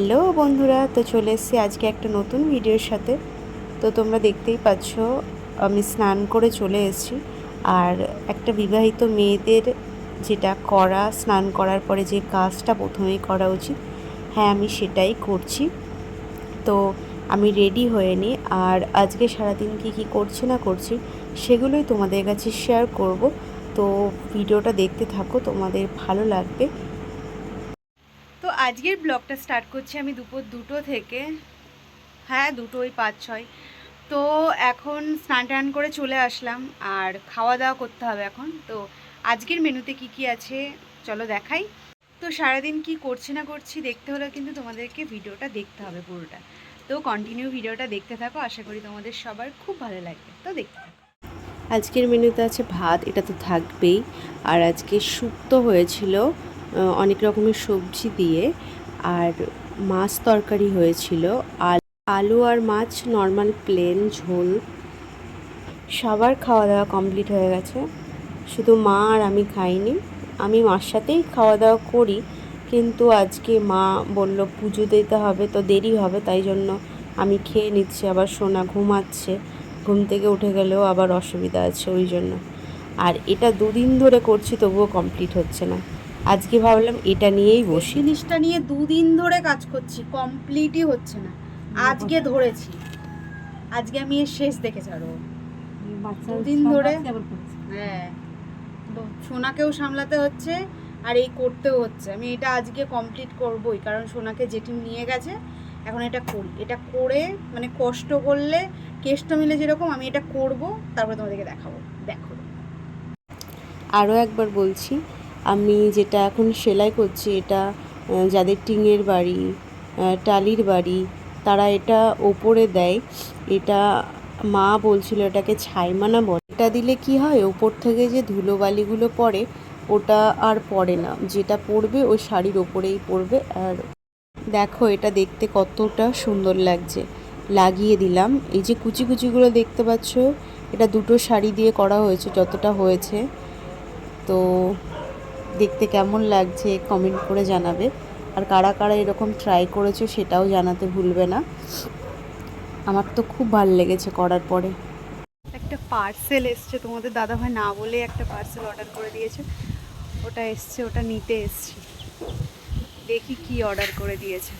Hello বন্ধুরা, তো চলে এসেছি আজকে একটা নতুন ভিডিওর সাথে। তো তোমরা দেখতেই পাচ্ছ, আমি স্নান করে চলে এসেছি। আর একটা বিবাহিত মেয়েদের যেটা করা, স্নান করার পরে যে কাজটা প্রথমেই করা উচিত হ্যাঁ আমি সেটাই করছি। তো আমি রেডি হয়ে নিই। আর আজকে সারাদিন কী কী করছি না করছি, সেগুলোই তোমাদের কাছে শেয়ার করব। তো ভিডিওটা দেখতে থাকো, তোমাদের ভালো লাগবে। আজকের ব্লগটা স্টার্ট করছি আমি দুপুর দুটো থেকে। হ্যাঁ দুটোই, পাঁচ, ছয়। তো এখন স্নান টান করে চলে আসলাম আর খাওয়া দাওয়া করতে হবে এখন। তো আজকের মেনুতে কি কি আছে চলো দেখাই। তো সারাদিন কি করছি না করছি দেখতে হলে কিন্তু তোমাদেরকে ভিডিওটা দেখতে হবে পুরোটা। তো কন্টিনিউ ভিডিওটা দেখতে থাকো, আশা করি তোমাদের সবার খুব ভালো লাগবে। তো দেখতে আজকের মেনুতে আছে ভাত, এটা তো থাকবেই। আর আজকে শুক্তো হয়েছিল অনেক রকমের সবজি দিয়ে আর মাছ তরকারি হয়েছিল। আর আলু আর মাছ নর্মাল প্লেন ঝোল। সবার খাওয়া দাওয়া কমপ্লিট হয়ে গেছে। শুধু মা আর আমি খাইনি। আমি মার সাথেই খাওয়া দাওয়া করি। কিন্তু আজকে মা বলল, পুজো দিতে হবে তো দেরি হবে, তাই জন্য আমি খেয়ে নিচ্ছি। আবার সোনা ঘুমাচ্ছে। ঘুম থেকে উঠে গেলেও আবার অসুবিধা আছে, ওই জন্য। আর এটা দুদিন ধরে করছি, তবুও কমপ্লিট হচ্ছে না। আজকে ভাবলাম এটা নিয়েই বসি। জিনিসটা নিয়ে দুদিন ধরে কাজ করছি কমপ্লিটই হচ্ছে না। আজকে ধরেছি। আজকে আমি এর শেষ দেখে ছাড়বো। দুদিন ধরে হ্যাঁ। সোনাকেও সামলাতে হচ্ছে আর এই করতেও হচ্ছে। আমি এটা আজকে কমপ্লিট করবই কারণ সোনাকে জেঠি নিয়ে গেছে এখন এটা করি। এটা করে মানে কষ্ট করলে কেষ্ট মিলে যেরকম আমি এটা করব তারপরে তোমাদেরকে দেখাবো। দেখো। আরও একবার বলছি আমি যেটা এখন সেলাই করছি, এটা যাদের টিঙের বাড়ি টালির বাড়ি, তারা এটা ওপরে দেয়। এটা মা বলছিল এটাকে ছাইমানা বলে। এটা দিলে কি হয়, ওপর থেকে যে ধুলোবালিগুলো পড়ে, ওটা আর পড়ে না। যেটা পড়বে, ওই শাড়ির ওপরেই পড়বে। আর দেখো, এটা দেখতে কতটা সুন্দর লাগছে। লাগিয়ে দিলাম। এই যে কুচি কুচিগুলো দেখতে পাচ্ছ, এটা দুটো শাড়ি দিয়ে করা হয়েছে, যতটা হয়েছে। তো দেখতে কেমন লাগছে কমেন্ট করে জানাবে। আর কারা কারা এরকম ট্রাই করেছ সেটাও জানাতে ভুলবে না। আমার তো খুব ভালো লেগেছে করার পরে। একটা পার্সেল এসছে, তোমাদের দাদাভাই না বলে একটা পার্সেল অর্ডার করে দিয়েছে। ওটা এসছে, ওটা নিতে এসছি। দেখি কি অর্ডার করে দিয়েছে।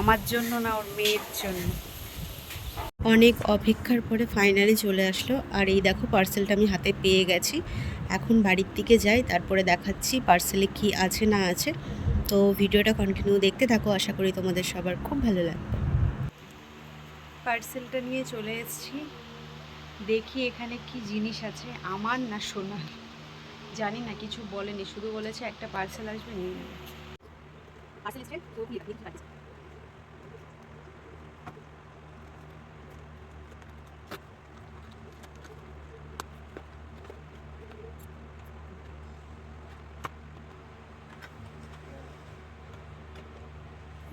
আমার জন্য না, ওর মেয়ের জন্য। অনেক অপেক্ষার পরে ফাইনালি চলে আসলো। আর এই দেখো পার্সেলটা আমি হাতে পেয়ে গেছি। এখন বাড়ির দিকে যাই, তারপরে দেখাচ্ছি পার্সেলে কি আছে না আছে। তো ভিডিওটা কন্টিনিউ দেখতে থাকো, আশা করি তোমাদের সবার খুব ভালো লাগবে। পার্সেলটা নিয়ে চলে এসেছি। দেখি এখানে কি জিনিস আছে, আমার না সোনার? জানি না, কিছু বলেনি, শুধু বলেছে একটা পার্সেল আসবে, নিয়ে নেবে। পার্সেল এসছে তো কি দেখি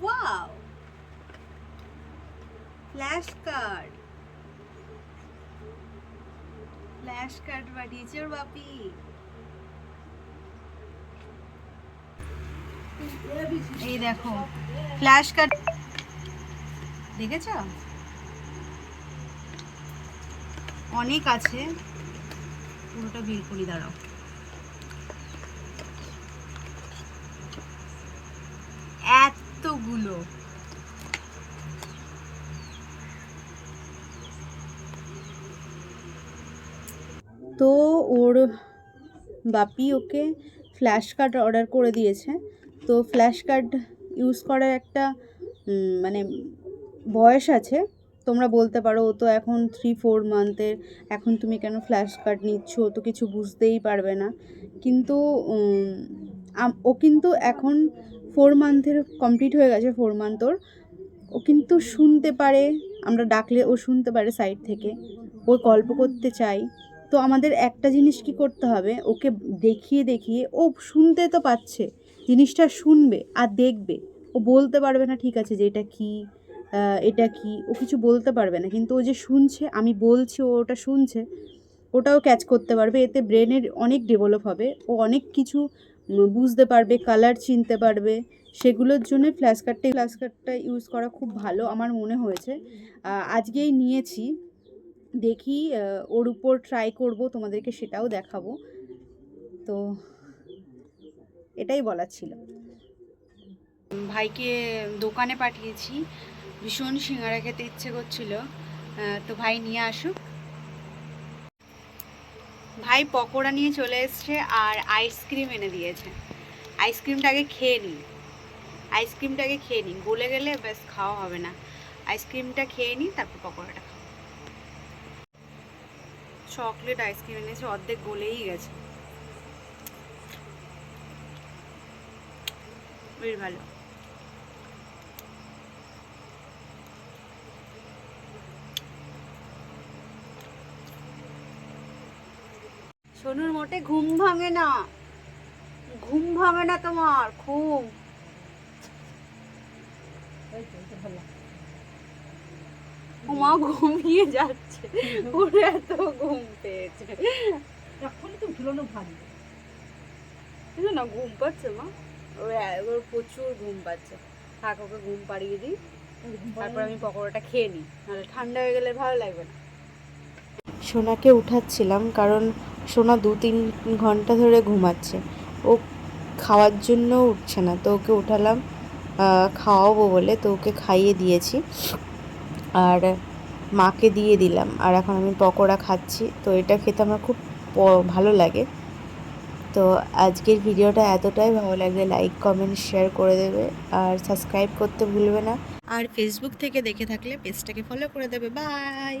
wow flash card flash card পাঠিয়েছে ওর বাপি এই দেখো ফ্ল্যাশ কার্ড দেখেছ অনেক আছে। পুরোটা বিল করি দাঁড়াও। তো ওর বাপি ওকে ফ্ল্যাশ কার্ড অর্ডার করে দিয়েছে। তো ফ্ল্যাশ কার্ড ইউজ করার একটা মানে বয়স আছে। তোমরা বলতে পারো ও তো এখন থ্রি ফোর মান্থের এখন তুমি কেন ফ্ল্যাশ কার্ড নিচ্ছ? ও তো কিছু বুঝতেই পারবে না। কিন্তু ও কিন্তু এখন ফোর মান্থের কমপ্লিট হয়ে গেছে ফোর মান্থ ওর। ও কিন্তু শুনতে পারে, আমরা ডাকলে ও শুনতে পারে সাইড থেকে। ও গল্প করতে চাই। তো আমাদের একটা জিনিস কি করতে হবে? ওকে দেখিয়ে দেখিয়ে, ও শুনতে তো পাচ্ছে, জিনিসটা শুনবে আর দেখবে। ও বলতে পারবে না, ঠিক আছে, যে এটা কি এটা কি? ও কিছু বলতে পারবে না, কিন্তু ও যে শুনছে, আমি বলছি ও ওটা শুনছে, ওটাও ক্যাচ করতে পারবে। এতে ব্রেনের অনেক ডেভেলপ হবে, ও অনেক কিছু বুঝতে পারবে কালার চিনতে পারবে। সেগুলোর জন্য ফ্ল্যাশ কার্ডটা ফ্ল্যাশ কার্ডটা ইউজ করা খুব ভালো আমার মনে হয়েছে। আজকেই নিয়েছি। দেখি ওর উপর ট্রাই করব, তোমাদেরকে সেটাও দেখাবো। তো এটাই বলার ছিল। ভাইকে দোকানে পাঠিয়েছি। ভীষণ সিঙ্গারা খেতে ইচ্ছে করছিল। তো ভাই নিয়ে আসুক। ভাই পকোড়া নিয়ে চলে এসছে আর আইসক্রিম এনে দিয়েছে। আইসক্রিমটা আগে খেয়ে নিই আইসক্রিমটা আগে খেয়ে নিই গলে গেলে ব্যাস, খাওয়া হবে না। আইসক্রিমটা খেয়ে নিই তারপর পকোড়াটা চকলেট আইসক্রিম এনেছে, অর্ধেক গলেই গেছে। ভালো। সোনুর মোটে ঘুম ভাঙে না। ঘুম ভাঙে না তোমার, ঘুম। মা ঘুমিয়ে যাচ্ছে। ওর এত ঘুম পেয়েছে। এখনই তো ঝুলানো ভালো বুঝলো না ঘুম পাচ্ছে মা। ওর ওর প্রচুর ঘুম পাচ্ছে। থাক ওকে ঘুম পাড়িয়ে দিই। তারপর আমি পকোড়াটা খেয়ে নিই। নাহলে ঠান্ডা হয়ে গেলে ভালো লাগবে না। সোনাকে উঠাচ্ছিলাম কারণ সোনা দু তিন ঘণ্টা ধরে ঘুমাচ্ছে। ও খাওয়ার জন্য উঠছে না তো ওকে উঠালাম। খাওয়াবো বলে তো ওকে খাইয়ে দিয়েছি। আর মাকে দিয়ে দিলাম। আর এখন আমি পকোড়া খাচ্ছি। তো এটা খেতে আমার খুব ভালো লাগে। তো আজকের ভিডিওটা এতটাই। ভালো লাগলে লাইক, কমেন্ট, শেয়ার করে দেবে। আর সাবস্ক্রাইব করতে ভুলবে না। আর ফেসবুক থেকে দেখে থাকলে পেজটাকে ফলো করে দেবে। বাই